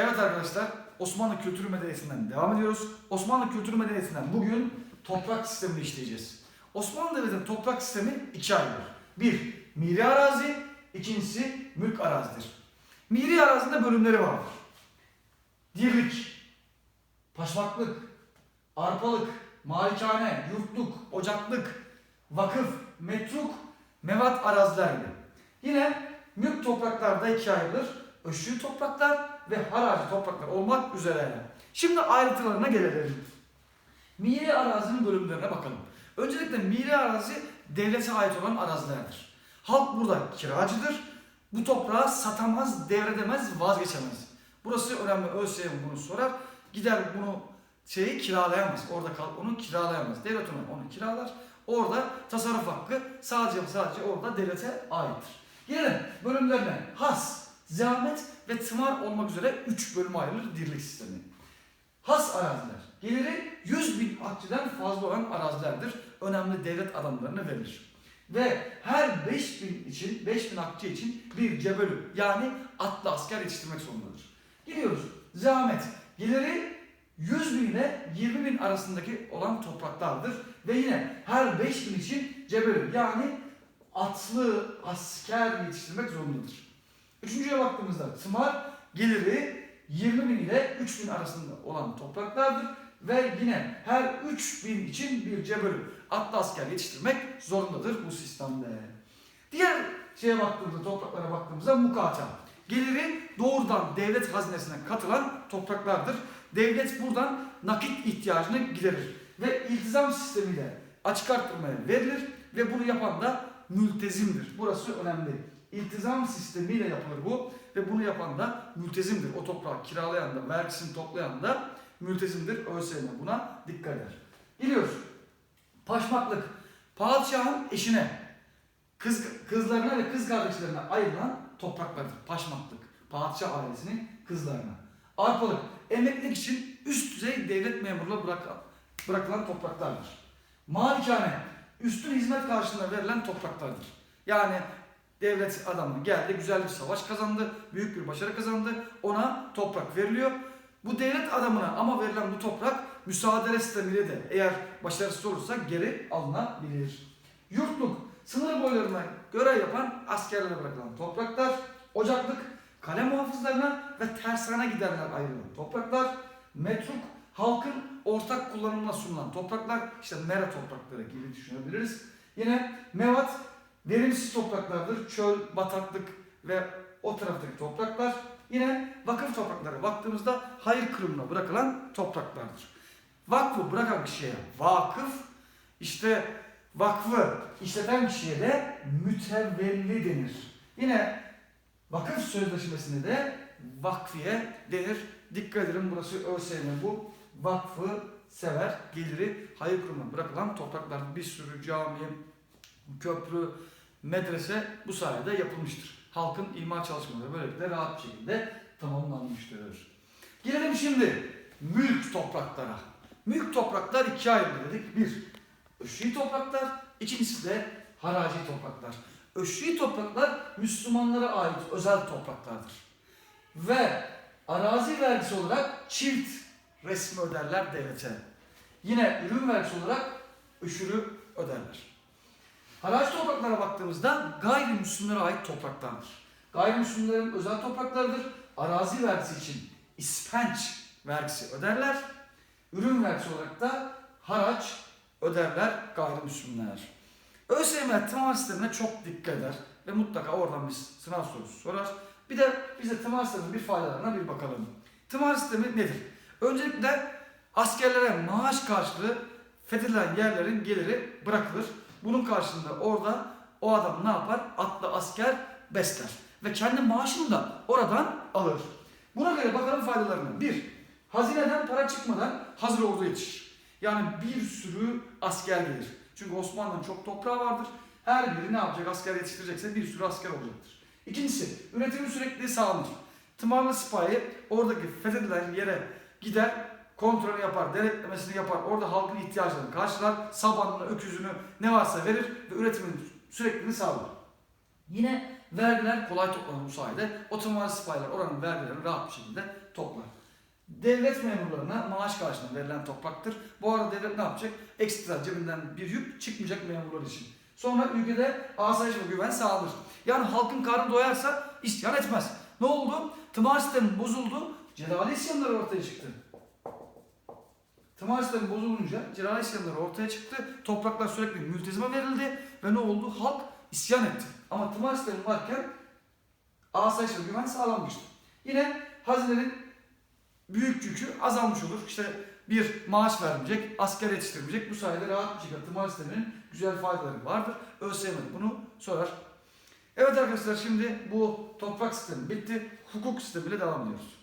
Evet arkadaşlar, Osmanlı Kültür Medeniyeti'nden devam ediyoruz. Osmanlı Kültür Medeniyeti'nden bugün toprak sistemini işleyeceğiz. Osmanlı Devleti'nin toprak sistemi iki ayrılır. Bir, miri arazi, ikincisi mülk arazidir. Miri arazinde bölümleri vardır. Dirlik, paşmaklık, arpalık, malikane, yurtluk, ocaklık, vakıf, metruk, mevat araziler. Yine mülk topraklarda ikiye ayrılır. Öşrü topraklar ve haraci topraklar olmak üzere. Şimdi ayrıntılarına gelelim. Miri arazinin bölümlerine bakalım. Öncelikle miri arazi devlete ait olan arazilerdir. Halk burada kiracıdır. Bu toprağı satamaz, devredemez, vazgeçemez. Burası önemli. ÖSYM bunu sorar. Gider bunu şeyi kiralayamaz. Orada kal onu kiralayamaz. Devlet onu, onu kiralar. Orada tasarruf hakkı sadece sadece orada devlete aittir. Gelelim bölümlerine. Has, zahmet ve tımar olmak üzere 3 bölüme ayrılır dirlik sistemi. Has araziler. Geliri 100 bin akçeden fazla olan arazilerdir. Önemli devlet adamlarına verilir. Ve her 5 bin için, 5 bin akçe için bir cebelü yani atlı asker yetiştirmek zorundadır. Gidiyoruz. Zahmet. Geliri 100 bin ile 20 bin arasındaki olan topraklardır. Ve yine her 5 bin için cebelü yani atlı asker yetiştirmek zorundadır. Üçüncüye baktığımızda tımar geliri 20 bin ile 3 bin arasında olan topraklardır. Ve yine her 3 bin için bir cebelü atlı asker yetiştirmek zorundadır bu sistemde. Diğer şeye baktığımızda, topraklara baktığımızda mukata. Geliri doğrudan devlet hazinesine katılan topraklardır. Devlet buradan nakit ihtiyacını giderir. Ve iltizam sistemiyle açık arttırmaya verilir ve bunu yapan da mültezimdir. Burası önemli. İltizam sistemiyle yapılır bu ve bunu yapan da mültezimdir. O toprağı kiralayan da, vergisini toplayan da mültezimdir. ÖSYM buna dikkat eder. Geliyoruz. Paşmaklık. Padişahın eşine, kız, kızlarına ve kız kardeşlerine ayrılan topraklardır. Paşmaklık. Padişah ailesinin kızlarına. Arpalık. Emeklilik için üst düzey devlet memurluğuna bırakılan, bırakılan topraklardır. Malikane. Üstün hizmet karşılığında verilen topraklardır. Yani devlet adamı geldi, güzel bir savaş kazandı, büyük bir başarı kazandı. Ona toprak veriliyor. Bu devlet adamına ama verilen bu toprak müsaade sistemiyle de eğer başarısız olursa geri alınabilir. Yurtluk, sınır boylarına görev yapan askerlere bırakılan topraklar, ocaklık, kale muhafızlarına ve tersane giderler ayrılan topraklar, metruk, halkın ortak kullanımına sunulan topraklar, işte mera toprakları gibi düşünebiliriz. Yine mevat, verimsiz topraklardır, çöl, bataklık ve o taraftaki topraklar. Yine vakıf toprakları baktığımızda hayır kırımına bırakılan topraklardır. Vakfı bırakan kişiye vakıf, işte vakfı işleten kişiye de mütevelli denir. Yine vakıf sözleşmesinde de vakfiye denir. Dikkat edin burası ÖSYM bu. Vakfı sever, geliri hayır kurumuna bırakılan topraklar. Bir sürü cami, köprü, medrese bu sayede yapılmıştır. Halkın imar çalışmaları böylelikle rahat bir şekilde tamamlanmıştır. Gelelim şimdi mülk topraklara. Mülk topraklar ikiye ayrılır dedik. Bir, öşri topraklar, ikincisi de haraci topraklar. Öşri topraklar Müslümanlara ait özel topraklardır. Ve arazi vergisi olarak çift resmi öderler devlete. Yine ürün vergisi olarak öşürü öderler. Haraç topraklara baktığımızda gayrimüslimlere ait topraklardır. Gayrimüslimlerin özel topraklarıdır. Arazi vergisi için ispenç vergisi öderler. Ürün vergisi olarak da haraç öderler gayrimüslimler. ÖSYM tımar sistemine çok dikkat eder ve mutlaka oradan bir sınav sorusu sorar. Bir de bize tımar sisteminin bir faydalarına bir bakalım. Tımar sistemi nedir? Öncelikle askerlere maaş karşılığı fethedilen yerlerin geliri bırakılır. Bunun karşılığında orada o adam ne yapar? Atlı asker besler. Ve kendi maaşını da oradan alır. Buna göre bakalım faydalarına. Bir, hazineden para çıkmadan hazır ordu yetişir. Yani bir sürü asker gelir. Çünkü Osmanlı'nın çok toprağı vardır. Her biri ne yapacak? Asker yetiştirecekse bir sürü asker olacaktır. İkincisi, üretimin sürekliliği sağlanır. Tımarlı sipahi oradaki fethedilen yere gider, kontrolü yapar, denetlemesini yapar. Orada halkın ihtiyaçlarını karşılar. Sabanını, öküzünü ne varsa verir ve üretimin sürekliliğini sağlar. Yine vergiler kolay toplanır bu sayede. Otomatik paylar oranın vergilerini rahat bir şekilde toplar. Devlet memurlarına maaş karşılığında verilen topraktır. Bu arada devlet ne yapacak? Ekstra cebinden bir yük çıkmayacak memurlar için. Sonra ülkede asayiş ve güven sağlanır. Yani halkın karnı doyarsa isyan etmez. Ne oldu? Tımar sistemi bozuldu. Celali isyanları ortaya çıktı. Tımar sistemi bozulunca celali isyanları ortaya çıktı. Topraklar sürekli mültezime verildi ve ne oldu? Halk isyan etti. Ama tımar sistemi varken asayiş ve güven sağlanmıştı. Yine hazinenin büyük yükü azalmış olur. İşte bir maaş vermeyecek, asker yetiştirmeyecek. Bu sayede rahat bir şekilde tımar sisteminin güzel faydaları vardır. ÖSYM bunu sorar. Evet arkadaşlar şimdi bu toprak sistemi bitti. Hukuk sistemiyle devam ediyoruz.